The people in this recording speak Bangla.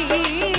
মাটি